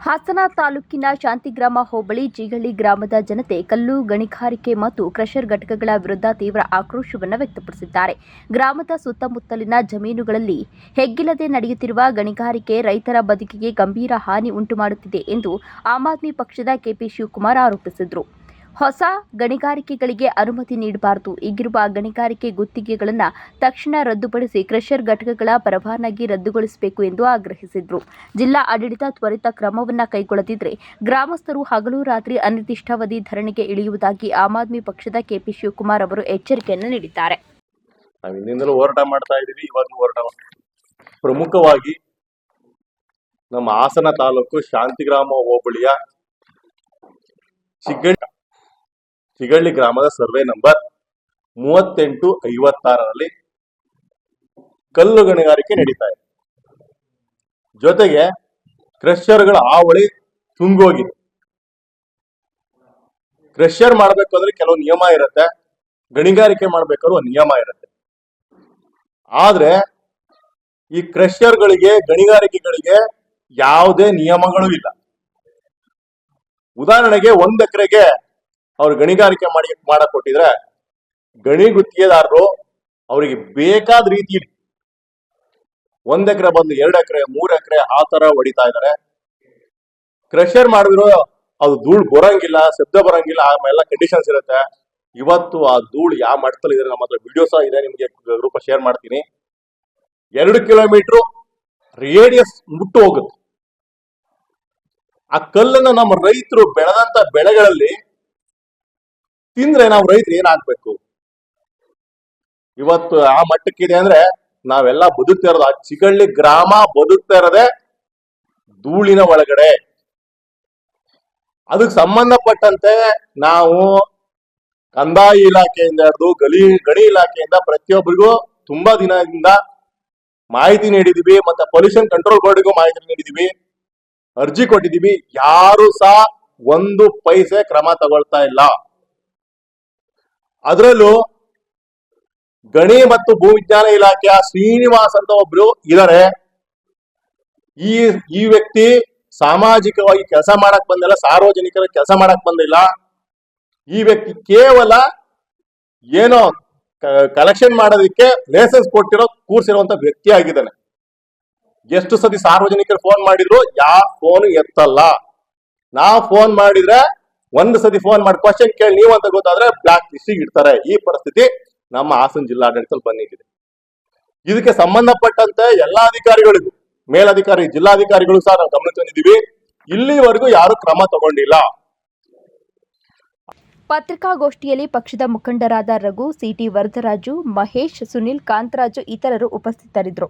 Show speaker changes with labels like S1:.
S1: ಹಾಸನ ತಾಲೂಕಿನ ಶಾಂತಿಗ್ರಾಮ ಹೋಬಳಿ ಜಿಗಳಿ ಗ್ರಾಮದ ಜನತೆ ಕಲ್ಲು, ಗಣಿಗಾರಿಕೆ ಮತ್ತು ಕ್ರಷರ್ ಘಟಕಗಳ ವಿರುದ್ಧ ತೀವ್ರ ಆಕ್ರೋಶವನ್ನು ವ್ಯಕ್ತಪಡಿಸಿದ್ದಾರೆ. ಗ್ರಾಮದ ಸುತ್ತಮುತ್ತಲಿನ ಜಮೀನುಗಳಲ್ಲಿ ಹೆಗ್ಗಿಲ್ಲದೆ ನಡೆಯುತ್ತಿರುವ ಗಣಿಗಾರಿಕೆ ರೈತರ ಬದುಕಿಗೆ ಗಂಭೀರ ಹಾನಿ ಉಂಟುಮಾಡುತ್ತಿದೆ ಎಂದು ಆಮ್ ಆದ್ಮಿ ಪಕ್ಷದ ಕೆಪಿ ಶಿವಕುಮಾರ್ ಆರೋಪಿಸಿದರು. ಹೊಸ ಗಣಿಗಾರಿಕೆಗಳಿಗೆ ಅನುಮತಿ ನೀಡಬಾರದು. ಈಗಿರುವ ಗಣಿಗಾರಿಕೆ ಗುತ್ತಿಗೆಗಳನ್ನು ತಕ್ಷಣ ರದ್ದುಪಡಿಸಿ ಕ್ರಷರ್ ಘಟಕಗಳ ಪರವಾನಗಿ ರದ್ದುಗೊಳಿಸಬೇಕು ಎಂದು ಆಗ್ರಹಿಸಿದರು. ಜಿಲ್ಲಾ ಆಡಳಿತ ತ್ವರಿತ ಕ್ರಮವನ್ನು ಕೈಗೊಳ್ಳದಿದ್ದರೆ ಗ್ರಾಮಸ್ಥರು ಹಗಲು ರಾತ್ರಿ ಅನಿರ್ದಿಷ್ಟಾವಧಿ ಧರಣಿಗೆ ಇಳಿಯುವುದಾಗಿ ಆಮ್ ಆದ್ಮಿ ಪಕ್ಷದ ಕೆಪಿ ಶಿವಕುಮಾರ್ ಅವರು ಎಚ್ಚರಿಕೆಯನ್ನು ನೀಡಿದ್ದಾರೆ.
S2: ಪ್ರಮುಖವಾಗಿ ನಮ್ಮ ಹಾಸನ ತಾಲೂಕು ಶಾಂತಿಗ್ರಾಮ ಹೋಬಳಿಯ ಚಿಗಳ್ಳಿ ಚಿಗಳ್ಳಿ ಗ್ರಾಮದ ಸರ್ವೆ ನಂಬರ್ ಮೂವತ್ತೆಂಟು ಐವತ್ತಾರರಲ್ಲಿ ಕಲ್ಲು ಗಣಿಗಾರಿಕೆ ನಡೀತಾ ಇದೆ. ಜೊತೆಗೆ ಕ್ರೆಷರ್ಗಳ ಆವಳಿ ತುಂಗೋಗಿದೆ ಕ್ರೆಷರ್ ಮಾಡಬೇಕು ಅಂದ್ರೆ ಕೆಲವು ನಿಯಮ ಇರುತ್ತೆ, ಗಣಿಗಾರಿಕೆ ಮಾಡ್ಬೇಕಾದ್ರೂ ಒಂದು ನಿಯಮ ಇರುತ್ತೆ. ಆದ್ರೆ ಈ ಕ್ರೆಷರ್ಗಳಿಗೆ, ಗಣಿಗಾರಿಕೆಗಳಿಗೆ ಯಾವುದೇ ನಿಯಮಗಳು ಇಲ್ಲ. ಉದಾಹರಣೆಗೆ ಒಂದ್ ಎಕರೆಗೆ ಅವ್ರು ಗಣಿಗಾರಿಕೆ ಮಾಡಿ ಮಾಡಕ್ ಕೊಟ್ಟಿದ್ರೆ ಗಣಿ ಗುತ್ತಿಗೆದಾರರು ಅವರಿಗೆ ಬೇಕಾದ ರೀತಿಯಲ್ಲಿ ಒಂದ್ ಎಕರೆ ಬಂದು ಎರಡು ಎಕರೆ, ಮೂರ್ ಎಕರೆ ಆ ತರ ಹೊಡಿತಾ ಇದಾರೆ ಕ್ರಷರ್ ಮಾಡಿದ್ರು ಅದು ಧೂಳು ಬರಂಗಿಲ್ಲ, ಶಬ್ದ ಬರಂಗಿಲ್ಲ ಆಮೇಲೆ ಕಂಡೀಷನ್ಸ್ ಇರುತ್ತೆ. ಇವತ್ತು ಆ ಧೂಳು ಯಾವ ಮಟ್ಟದಲ್ಲಿ ಇದ್ರೆ ನಮ್ಮ ಹತ್ರ ವಿಡಿಯೋ ಸಹ ಇದೆ, ನಿಮ್ಗೆ ಗ್ರೂಪ್ ಶೇರ್ ಮಾಡ್ತೀನಿ. ಎರಡು ಕಿಲೋಮೀಟರ್ ರೇಡಿಯಸ್ ಮುಟ್ಟು ಹೋಗುತ್ತೆ. ಆ ಕಲ್ಲನ್ನ ನಮ್ಮ ರೈತರು ಬೆಳೆದಂತ ಬೆಳೆಗಳಲ್ಲಿ ತಿಂದ್ರೆ ನಾವು ರೈತರು ಏನಾಗ್ಬೇಕು? ಇವತ್ತು ಆ ಮಟ್ಟಕ್ಕಿದೆ ಅಂದ್ರೆ ನಾವೆಲ್ಲ ಬದುಕ್ತಾ ಇರೋದು, ಆ ಚಿಗಳ್ಳಿ ಗ್ರಾಮ ಬದುಕ್ತಾ ಇರೋದೆ ಧೂಳಿನ ಒಳಗಡೆ. ಅದಕ್ಕೆ ಸಂಬಂಧಪಟ್ಟಂತೆ ನಾವು ಕಂದಾಯ ಇಲಾಖೆಯಿಂದ ಹಿಡಿದು ಗಲಿ, ಗಣಿ ಇಲಾಖೆಯಿಂದ ಪ್ರತಿಯೊಬ್ಬರಿಗೂ ತುಂಬಾ ದಿನದಿಂದ ಮಾಹಿತಿ ನೀಡಿದೀವಿ ಮತ್ತೆ ಪೊಲ್ಯೂಷನ್ ಕಂಟ್ರೋಲ್ ಬೋರ್ಡ್ಗೂ ಮಾಹಿತಿ ನೀಡಿದೀವಿ ಅರ್ಜಿ ಕೊಟ್ಟಿದೀವಿ ಯಾರು ಸಹ ಒಂದು ಪೈಸೆ ಕ್ರಮ ತಗೊಳ್ತಾ ಇಲ್ಲ. ಅದರಲ್ಲೂ ಗಣಿ ಮತ್ತು ಭೂವಿಜ್ಞಾನ ಇಲಾಖೆಯ ಶ್ರೀನಿವಾಸ್ ಅಂತ ಒಬ್ರು ಇದಾರೆ. ಈ ಈ ವ್ಯಕ್ತಿ ಸಾಮಾಜಿಕವಾಗಿ ಕೆಲಸ ಮಾಡಕ್ ಬಂದಿಲ್ಲ, ಸಾರ್ವಜನಿಕರ ಕೆಲಸ ಮಾಡಕ್ ಬಂದಿಲ್ಲ. ಈ ವ್ಯಕ್ತಿ ಕೇವಲ ಏನೋ ಕಲೆಕ್ಷನ್ ಮಾಡೋದಕ್ಕೆ ಲೈಸೆನ್ಸ್ ಕೊಟ್ಟಿರೋ, ಕೂರ್ಸಿರುವಂತ ವ್ಯಕ್ತಿ ಆಗಿದ್ದಾನೆ. ಎಷ್ಟು ಸತಿ ಸಾರ್ವಜನಿಕರು ಫೋನ್ ಮಾಡಿದ್ರು ಯಾವ ಫೋನ್ ಎತ್ತಲ್ಲ. ನಾವು ಫೋನ್ ಮಾಡಿದ್ರೆ ಒಂದು ಸತಿ ಫೋನ್ ಮಾಡಿ ಕ್ವಶನ್ ಕೇಳಿ, ನೀವು ಅಂತ ಗೊತ್ತಾದ್ರೆ ಬ್ಲಾಕ್ ಲಿಸ್ಟ್ ಇಡ್ತಾರೆ. ಈ ಪರಿಸ್ಥಿತಿ ನಮ್ಮ ಹಾಸನ ಜಿಲ್ಲಾಡಳಿತದಲ್ಲಿ ಬಂದಿದೆ. ಇದಕ್ಕೆ ಸಂಬಂಧಪಟ್ಟಂತೆ ಎಲ್ಲಾ ಅಧಿಕಾರಿಗಳಿಗೂ, ಮೇಲಧಿಕಾರಿ, ಜಿಲ್ಲಾಧಿಕಾರಿಗಳು ಸಹ ನಾವು ಗಮನ ತಂದಿದ್ದೀವಿ. ಇಲ್ಲಿವರೆಗೂ ಯಾರು ಕ್ರಮ ತಗೊಂಡಿಲ್ಲ.
S1: ಪತ್ರಿಕಾಗೋಷ್ಠಿಯಲ್ಲಿ ಪಕ್ಷದ ಮುಖಂಡರಾದ ರಘು ಸಿಟಿ ವರದರಾಜು, ಮಹೇಶ್, ಸುನಿಲ್, ಕಾಂತರಾಜು ಇತರರು ಉಪಸ್ಥಿತರಿದ್ದರು.